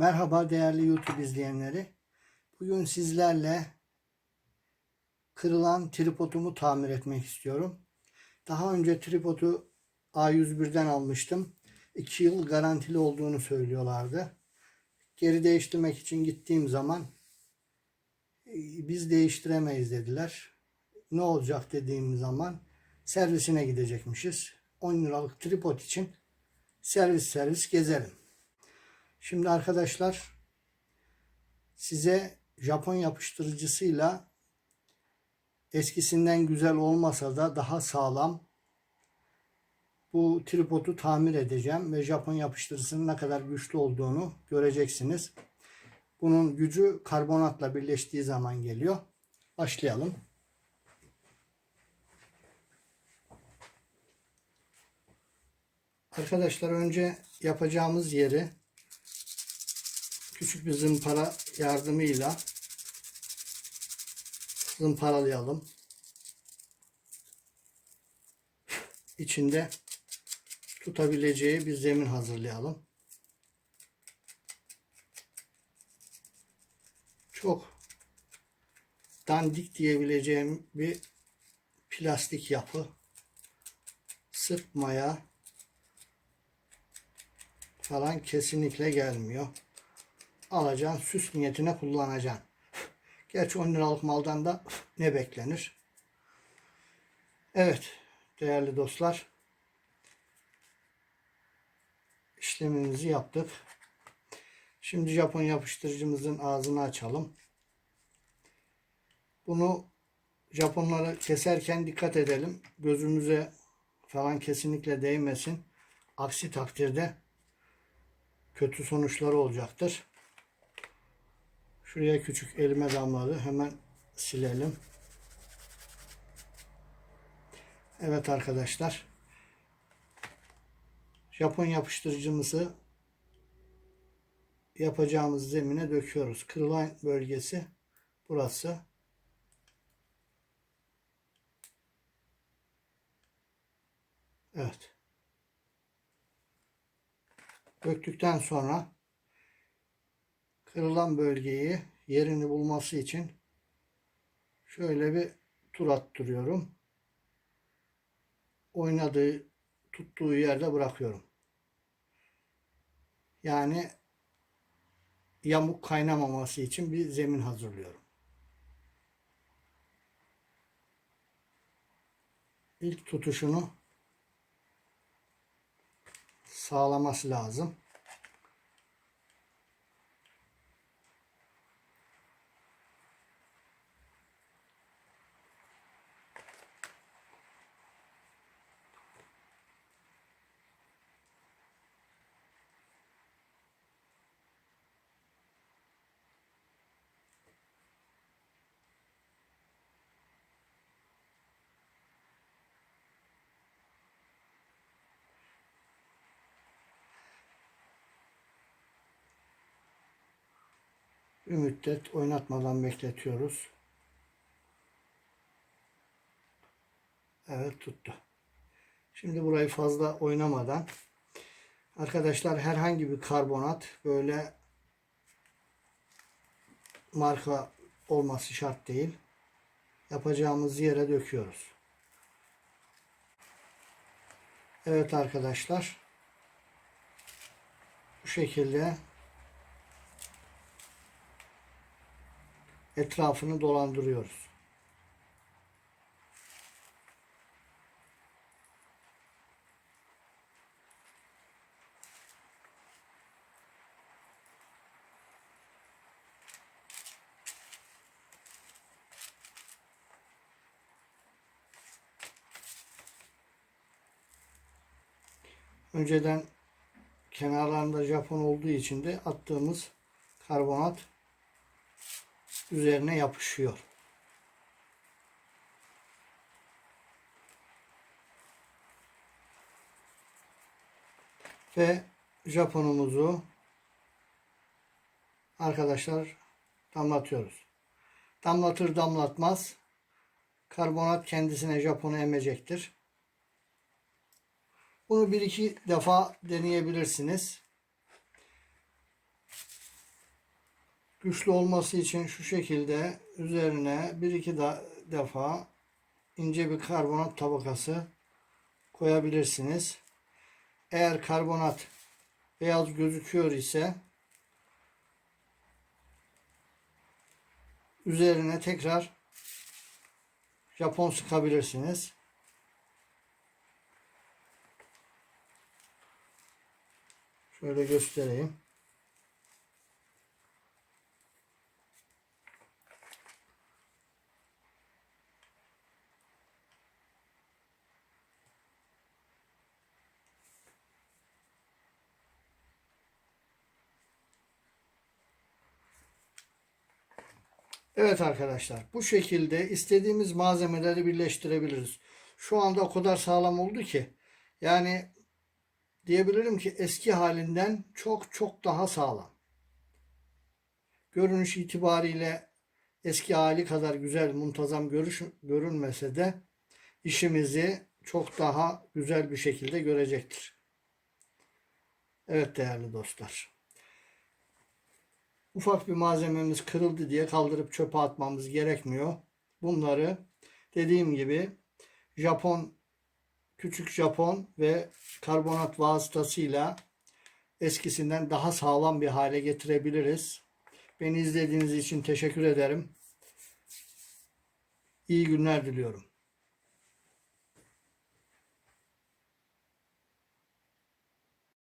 Merhaba değerli YouTube izleyenleri. Bugün sizlerle kırılan tripodumu tamir etmek istiyorum. Daha önce tripodu A101'den almıştım. 2 yıl garantili olduğunu söylüyorlardı. Geri değiştirmek için gittiğim zaman "E, biz değiştiremeyiz dediler. Ne olacak dediğim zaman servisine gidecekmişiz. 10 liralık tripod için servis servis gezelim. Şimdi arkadaşlar size Japon yapıştırıcısıyla eskisinden güzel olmasa da daha sağlam bu tripodu tamir edeceğim ve Japon yapıştırıcısının ne kadar güçlü olduğunu göreceksiniz. Bunun gücü karbonatla birleştiği zaman geliyor. Başlayalım. Arkadaşlar önce yapacağımız yeri küçük bir zımpara yardımıyla zımparalayalım. İçinde tutabileceği bir zemin hazırlayalım. Çok dandik diyebileceğim bir plastik yapı. Sıkmaya falan kesinlikle gelmiyor alacaksın, süs niyetine kullanacaksın. Gerçi 10 liralık maldan da ne beklenir? Evet, değerli dostlar. işlemimizi yaptık. Şimdi Japon yapıştırıcımızın ağzını açalım. Bunu Japonları keserken dikkat edelim. Gözümüze falan kesinlikle değmesin. Aksi takdirde kötü sonuçları olacaktır. Şuraya küçük elime damladı. Hemen silelim. Evet arkadaşlar. Japon yapıştırıcımızı yapacağımız zemine döküyoruz. Kırılan bölgesi burası. Evet. Döktükten sonra kırılan bölgeyi yerini bulması için şöyle bir tur attırıyorum. Oynadığı, tuttuğu yerde bırakıyorum. Yani yamuk kaynamaması için bir zemin hazırlıyorum. İlk tutuşunu sağlaması lazım. Bir müddet oynatmadan bekletiyoruz. Evet tuttu. Şimdi burayı fazla oynamadan arkadaşlar herhangi bir karbonat böyle marka olması şart değil. Yapacağımız yere döküyoruz. Evet arkadaşlar. Bu şekilde etrafını dolandırıyoruz. Önceden kenarlarında Japon olduğu için de attığımız karbonat üzerine yapışıyor. Ve Japonumuzu arkadaşlar damlatıyoruz. Damlatır damlatmaz karbonat kendisine Japon'u emecektir. Bunu bir iki defa deneyebilirsiniz. Güçlü olması için şu şekilde üzerine bir iki da- defa ince bir karbonat tabakası koyabilirsiniz. Eğer karbonat beyaz gözüküyor ise üzerine tekrar Japon sıkabilirsiniz. Şöyle göstereyim. Evet arkadaşlar bu şekilde istediğimiz malzemeleri birleştirebiliriz. Şu anda o kadar sağlam oldu ki yani diyebilirim ki eski halinden çok çok daha sağlam. Görünüş itibariyle eski hali kadar güzel muntazam görüş, görünmese de işimizi çok daha güzel bir şekilde görecektir. Evet değerli dostlar. Ufak bir malzememiz kırıldı diye kaldırıp çöpe atmamız gerekmiyor. Bunları dediğim gibi Japon küçük Japon ve karbonat vasıtasıyla eskisinden daha sağlam bir hale getirebiliriz. Beni izlediğiniz için teşekkür ederim. İyi günler diliyorum.